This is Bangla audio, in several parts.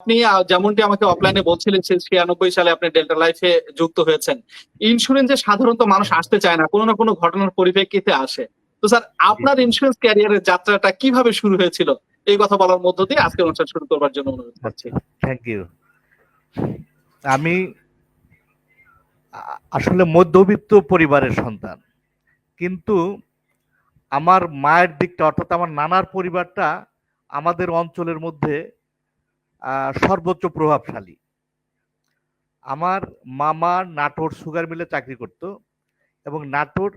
আপনি যেমনটি আমাকে অফলাইনে বলছিলেন ছিয়ানব্বই সালে আপনি ডেল্টা লাইফে যুক্ত হয়েছেন। ইন্স্যুরেন্সে সাধারণত মানুষ আসতে চায় না, কোনো না কোনো ঘটনার পরিপ্রেক্ষিতে আসে। তো স্যার, আপনার ইন্স্যুরেন্স ক্যারিয়ারের যাত্রাটা কীভাবে শুরু হয়েছিল? এই কথা বলার মধ্য দিয়ে আজকের অনুষ্ঠান শুরু করবার জন্য অনুরোধ করছি। থ্যাংক ইউ আমি আসলে মধ্যবিত্ত পরিবারের সন্তান। কিন্তু আমার মায়ের দিকটা, অর্থাৎ আমার নানার পরিবারটা আমাদের অঞ্চলের মধ্যে সর্বোচ্চ প্রভাবশালী। আমার মামা নাটোর সুগার মিলে চাকরি করত এবং নাটোর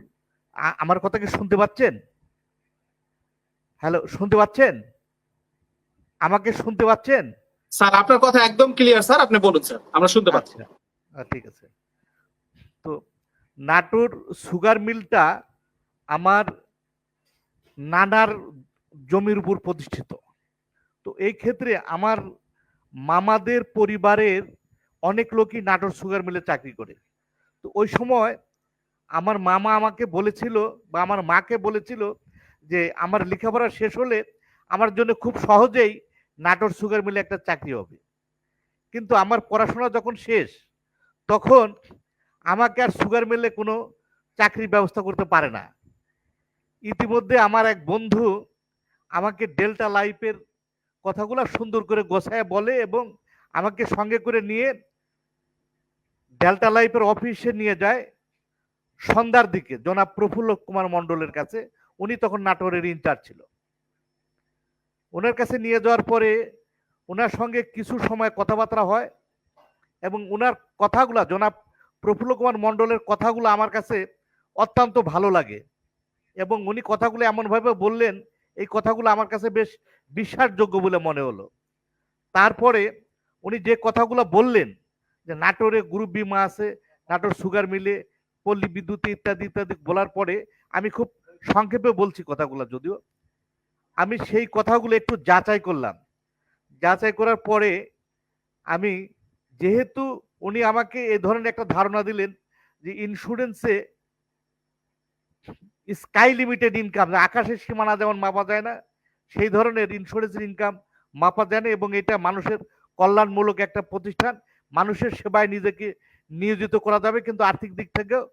আমার কথা কি শুনতে পাচ্ছেন? হ্যালো শুনতে পাচ্ছেন? আমাকে শুনতে পাচ্ছেন? স্যার আপনার কথা একদম ক্লিয়ার স্যার আপনি বলুন স্যার আমরা শুনতে পাচ্ছি আচ্ছা আহ, ঠিক আছে। তো নাটোর সুগার মিলটা আমার নানার জমির উপর প্রতিষ্ঠিত। তো এই ক্ষেত্রে আমার মামাদের পরিবারের অনেক লোকই নাটোর সুগার মিলে চাকরি করে। তো ওই সময় আমার মামা আমাকে বলেছিল বা আমার মাকে বলেছিল যে আমার লেখাপড়া শেষ হলে আমার জন্য খুব সহজেই নাটোর সুগার মিলে একটা চাকরি হবে। কিন্তু আমার পড়াশোনা যখন শেষ, তখন আমাকে আর সুগার মিলে কোনো চাকরির ব্যবস্থা করতে পারে না। ইতিমধ্যে আমার এক বন্ধু আমাকে ডেল্টা লাইফের কথাগুলো সুন্দর করে গোছায় বলে এবং আমাকে সঙ্গে করে নিয়ে ডেল্টা লাইফের অফিসে নিয়ে যায় সন্ধ্যার দিকে, জনাব প্রফুল্ল কুমার মণ্ডলের কাছে। উনি তখন নাটোরের ইনচার্জ ছিল। ওনার কাছে নিয়ে যাওয়ার পরে ওনার সঙ্গে কিছু সময় কথাবার্তা হয় এবং ওনার কথাগুলা, জনাব প্রফুল্ল কুমার মণ্ডলের কথাগুলো আমার কাছে অত্যন্ত ভালো লাগে এবং উনি কথাগুলো এমনভাবে বললেন এই কথাগুলো আমার কাছে বেশ বিশ্বাসযোগ্য বলে মনে হলো। তারপরে উনি যে কথাগুলো বললেন, যে নাটোরে গ্রুপ বিমা আছে, নাটোর সুগার মিলে পল্লী বিদ্যুৎ ইত্যাদি ইত্যাদি বলার পরে আমি খুব সংক্ষেপে বলছি কথাগুলো যদিও। আমি সেই কথাগুলো একটু যাচাই করলাম। যাচাই করার পরে আমি যেহেতু উনি আমাকে এ ধরনের একটা ধারণা দিলেন যে ইন্স্যুরেন্সে স্কাই লিমিটেড ইনকাম আকাশের সীমানা যেমন মাপা যায় না, সেই ধরনের ইন্স্যুরেন্সের ইনকাম মাপা যায় না এবং এটা মানুষের কল্যাণমূলক একটা প্রতিষ্ঠান। মানুষের সেবায় নিজেকে নিয়োজিত করা যাবে, কিন্তু আর্থিক দিক থেকেও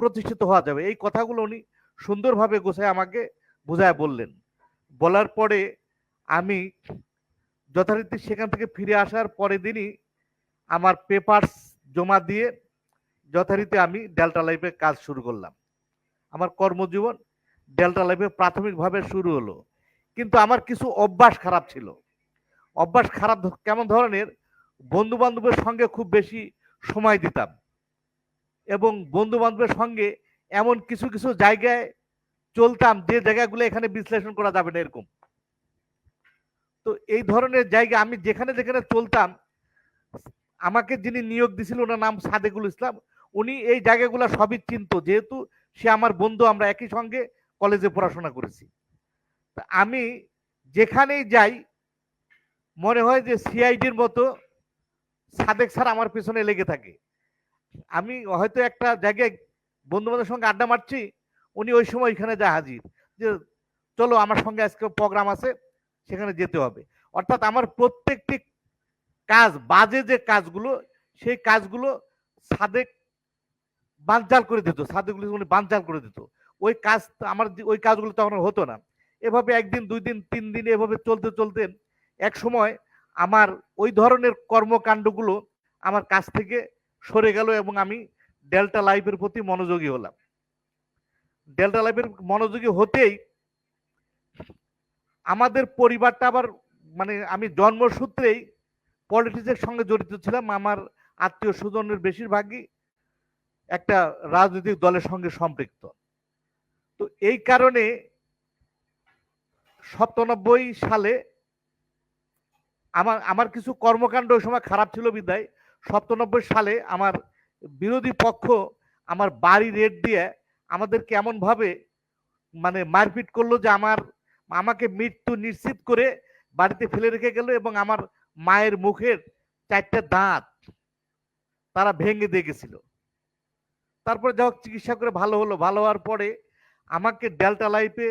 প্রতিষ্ঠিত হওয়া যাবে। এই কথাগুলো উনি সুন্দরভাবে গোছায় আমাকে বোঝায় বললেন। বলার পরে আমি যথারীতি সেখান থেকে ফিরে আসার পরের দিনই আমার পেপারস জমা দিয়ে যথারীতি আমি ডেল্টা লাইফে কাজ শুরু করলাম। আমার কর্মজীবন ডেল্টা লাইফে প্রাথমিকভাবে শুরু হলো। কিন্তু আমার কিছু অভ্যাস খারাপ ছিল। অভ্যাস খারাপ কেমন ধরনের? বন্ধু বান্ধবের সঙ্গে খুব বেশি সময় দিতাম। এবং বন্ধু বান্ধবের সঙ্গে এমন কিছু কিছু জায়গায় চলতাম যে জায়গাগুলো এখানে বিশ্লেষণ করা যাবে না এরকম। তো এই ধরনের জায়গা আমি যেখানে যেখানে চলতাম, আমাকে যিনি নিয়োগ দিছিল ওনার নাম সাদেকুল ইসলাম, উনি এই জায়গাগুলো সবই চিনত। যেহেতু সে আমার বন্ধু, আমরা একই সঙ্গে কলেজে পড়াশোনা করেছি। আমি যেখানেই যাই, মনে হয় যে সিআইডির মতো সাদেক স্যার আমার পিছনে লেগে থাকে। আমি হয়তো একটা জায়গায় বন্ধু বান্ধবের সঙ্গে আড্ডা মারছি, উনি ওই সময় ওইখানে যা হাজির। যে চলো আমার সঙ্গে আজকে প্রোগ্রাম আছে, সেখানে যেতে হবে। অর্থাৎ আমার প্রত্যেকটি কাজ, বাজে যে কাজগুলো, সেই কাজগুলো সাদেক বানচাল করে দিত সাদেকগুলো উনি বানচাল করে দিত। ওই কাজ আমার ওই কাজগুলো তখন হতো না। এভাবে একদিন, দুই দিন, তিন দিন এভাবে চলতে চলতে এক সময় আমার ওই ধরনের কর্মকাণ্ডগুলো আমার কাছ থেকে সরে গেল এবং আমি ডেল্টা লাইফের প্রতি মনোযোগী হলাম। ডেল্টা লাইফের মনোযোগী হতেই আমাদের পরিবারটা আবার মানে আমি জন্মসূত্রেই পলিটিক্সের সঙ্গে জড়িত ছিলাম। আমার আত্মীয় স্বজনের বেশিরভাগই একটা রাজনৈতিক দলের সঙ্গে সম্পৃক্ত। তো এই কারণে সপ্তানব্বই সালে আমার আমার কিছু কর্মকাণ্ড ওই সময় খারাপ ছিল বিদায়। সপ্তানব্বই সালে আমার বিরোধী পক্ষ আমার বাড়ি রেট দিয়ে আমাদেরকে এমন ভাবে মানে মারপিট করল যে আমার, আমাকে মৃত্যু নিশ্চিত করে বাড়িতে ফেলে রেখে গেল এবং আমার মায়ের মুখের চারটে দাঁত তারা ভেঙে দিয়ে গেছিল। তারপরে যা হোক, চিকিৎসা করে ভালো হলো। ভালো হওয়ার পরে আমাকে ডেল্টা লাইফে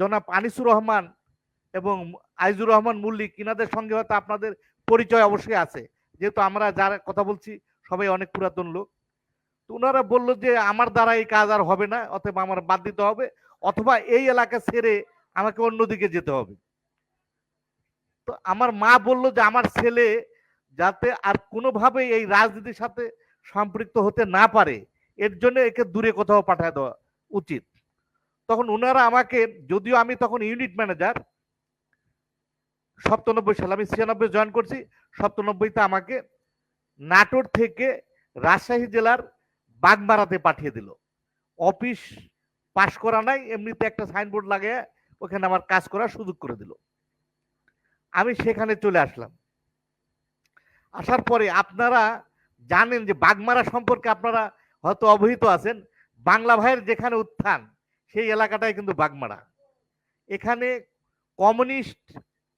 জনাব আনিসুর রহমান এবং আইজুর রহমান মল্লিক, ইনাদের সঙ্গে হয়তো আপনাদের পরিচয় অবশ্যই আছে। যেহেতু আমরা যারা কথা বলছি, সবাই অনেক পুরাতন লোক। তো ওনারা বলল যে, আমার দ্বারা এই কাজ আর হবে না অথবা আমার বাদ দিতে হবে, অথবা এই এলাকা ছেড়ে আমাকে অন্যদিকে যেতে হবে। তো আমার মা বলল যে, আমার ছেলে যাতে আর কোনোভাবে এই রাজনীতির সাথে সম্পৃক্ত হতে না পারে, এর জন্য একে দূরে কোথাও পাঠায় দেওয়া উচিত। তখন ওনারা আমাকে, যদিও আমি তখন ইউনিট ম্যানেজার সপ্তানব্বই সালে আমি ছিয়ানব্বই জয়েন করছি, সপ্তানব্বইতে আমাকে নাটোর থেকে রাজশাহী জেলার বাগমারাতে পাঠিয়ে দিল। অফিস পাশ করা নাই, এমনিতে একটা সাইনবোর্ড লাগিয়ে ওখানে আমার কাজ করার সুযোগ করে দিল। আমি সেখানে চলে আসলাম। আসার পরে আপনারা জানেন যে বাগমারা সম্পর্কে আপনারা হয়তো অবহিত আছেন, বাংলা ভাইয়ের যেখানে উত্থান, সেই এলাকাটাই কিন্তু বাগমারা। এখানে কমিউনিস্ট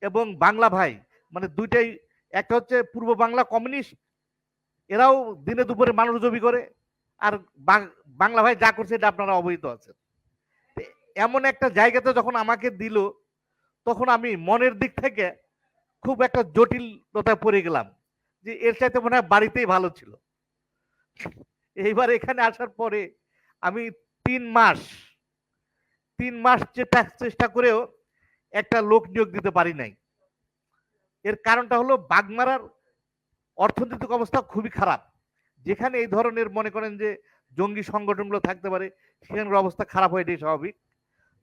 এবং বাংলা ভাই মানে দুইটাই, একটা হচ্ছে পূর্ব বাংলা কমিউনিস্ট, এরাও দিনে দুপুরে মানুষ জবি করে, আর বাংলা ভাই যা করছে এটা আপনারা অবহিত আছেন। এমন একটা জায়গাতে যখন আমাকে দিল, তখন আমি মনের দিক থেকে খুব একটা জটিলতায় পড়ে গেলাম। যে এর চাইতে মনে হয় বাড়িতেই ভালো ছিল। এইবার এখানে আসার পরে আমি তিন মাস তিন মাস চেষ্টা চেষ্টা করেও একটা লোক নিয়োগ দিতে পারি নাই। এর কারণটা হলো বাগমারার অর্থনৈতিক অবস্থা খুবই খারাপ। যেখানে এই ধরনের মনে করেন যে জঙ্গি সংগঠনগুলো থাকতে পারে, সেখানকার অবস্থা খারাপ হয় এটাই স্বাভাবিক।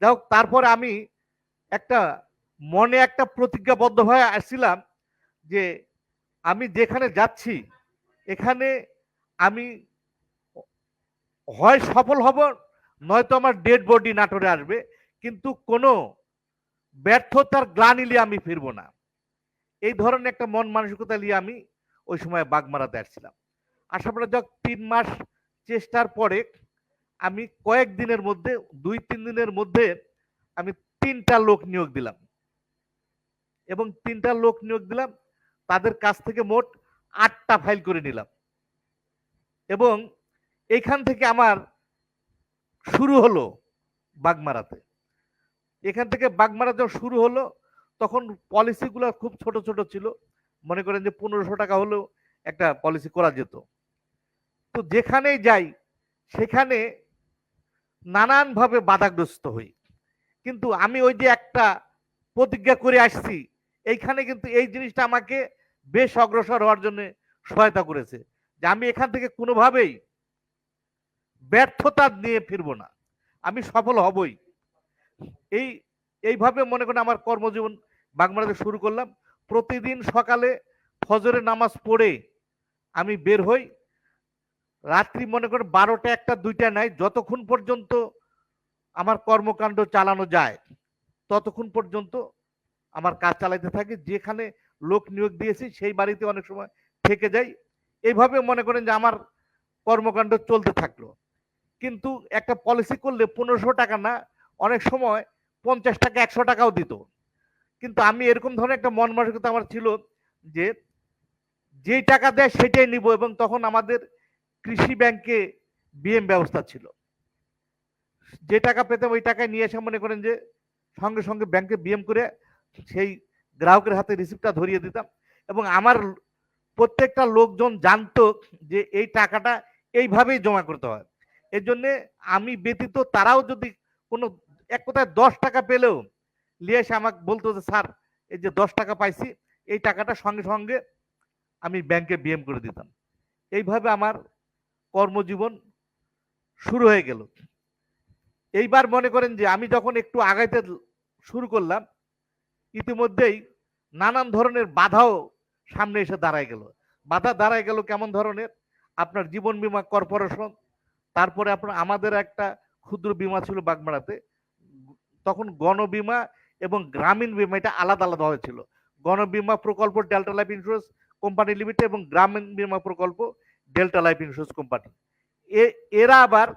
যাই হোক, তারপরে আমি একটা মনে একটা প্রতিজ্ঞাবদ্ধ হয়ে আসছিলাম যে আমি যেখানে যাচ্ছি, এখানে আমি হয় সফল হব, নয়তো আমার ডেড বডি নাটোরে আসবে, কিন্তু কোনো ব্যর্থতার গ্লানি নিয়ে আমি ফিরবো না। এই ধরনের একটা মন মানসিকতা নিয়ে আমি ওই সময় বাগমারাতে আসছিলাম। আসার পরে যখন তিন মাস চেষ্টার পরে আমি কয়েক দিনের মধ্যে, দুই, তিন দিনের মধ্যে আমি তিনটা লোক নিয়োগ দিলাম। এবং তিনটা লোক নিয়োগ দিলাম তাদের কাছ থেকে মোট আটটা ফাইল করে নিলাম। এবং এখান থেকে আমার শুরু হলো বাগমারাতে। এখান থেকে বাগমারা যখন শুরু হলো, তখন পলিসিগুলো খুব ছোট ছোট ছিল। মনে করেন যে পনেরোশো টাকা হলেও একটা পলিসি করা যেত। তো যেখানেই যাই, সেখানে নানানভাবে বাধাগ্রস্ত হই। কিন্তু আমি ওই যে একটা প্রতিজ্ঞা করে আসছি এইখানে কিন্তু এই জিনিসটা আমাকে বেশ অগ্রসর হওয়ার জন্য সহায়তা করেছে যে আমি এখান থেকে কোনোভাবেই ব্যর্থতা নিয়ে ফিরবো না। আমি সফল হবই। এই, এইভাবে মনে করেন আমার কর্মজীবন বাগমারাতে শুরু করলাম। প্রতিদিন সকালে ফজরের নামাজ পড়ে আমি বের হই। রাত্রি মনে করেন বারোটা একটা দুইটা নাই, যতক্ষণ পর্যন্ত আমার কর্মকাণ্ড চালানো যায়, ততক্ষণ পর্যন্ত আমার কাজ চালাইতে থাকি, যেখানে লোক নিয়োগ দিয়েছি সেই বাড়িতে অনেক সময় থেকে যাই। এইভাবে মনে করেন যে আমার কর্মকাণ্ড চলতে থাকল। কিন্তু একটা পলিসি করলে পনেরোশো টাকা না, অনেক সময় পঞ্চাশ টাকা, একশো টাকাও দিত। কিন্তু আমি এরকম ধরনের একটা মন মানসিকতা আমার ছিল যে, যেই টাকা দেয় সেটাই নিব এবং তখন আমাদের কৃষি ব্যাংকে বিএম ব্যবস্থা ছিল। যে টাকা পেতাম ওই টাকায় নিয়ে এসে মনে করেন যে সঙ্গে সঙ্গে ব্যাংকে বিএম করে সেই গ্রাহকের হাতে রিসিপ্টটা ধরিয়ে দিতাম এবং আমার প্রত্যেকটা লোকজন জানতো যে এই টাকাটা এইভাবেই জমা করতে হয়। এর জন্যে আমি ব্যতীত তারাও যদি কোনো এক কথায় দশ টাকা পেলেও নিয়ে এসে আমাকে বলতো যে, স্যার, এই যে দশ টাকা পাইছি, এই টাকাটা সঙ্গে সঙ্গে আমি ব্যাংকে বিএম করে দিতাম। এইভাবে আমার কর্মজীবন শুরু হয়ে গেল। এইবার মনে করেন যে, আমি যখন একটু আগাইতে শুরু করলাম ইতিমধ্যেই নানান ধরনের বাধাও সামনে এসে দাঁড়ায় গেল। বাধা দাঁড়ায় গেল কেমন ধরনের? আপনার জীবন বীমা কর্পোরেশন, তারপরে আপনার, আমাদের একটা ক্ষুদ্র বীমা ছিল বাগমারাতে। তখন গণবীমা এবং গ্রামীণ বীমা, এটা আলাদা আলাদা হয়েছিল গণবীমা প্রকল্প Delta life insurance company limited এবং গ্রামীণ বিমা প্রকল্প ডেল্টা লাইফ ইন্স্যুরেন্স কোম্পানি। এ, এরা আবার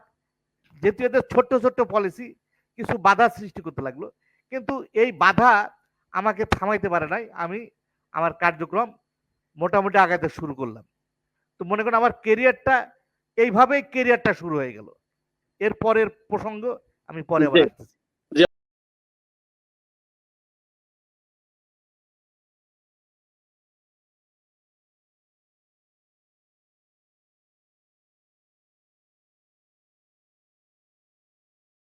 যেহেতু এদের ছোট্ট ছোট্ট পলিসি কিছু বাধা সৃষ্টি করতে লাগল। কিন্তু এই বাধা আমাকে থামাইতে পারে নাই আমি আমার কার্যক্রম মোটামুটি আগাতে শুরু করলাম। তো মনে করেন আমার কেরিয়ারটা এইভাবেই কেরিয়ারটা শুরু হয়ে গেল। এর পরের প্রসঙ্গ আমি পরে আবার। আসতেছি।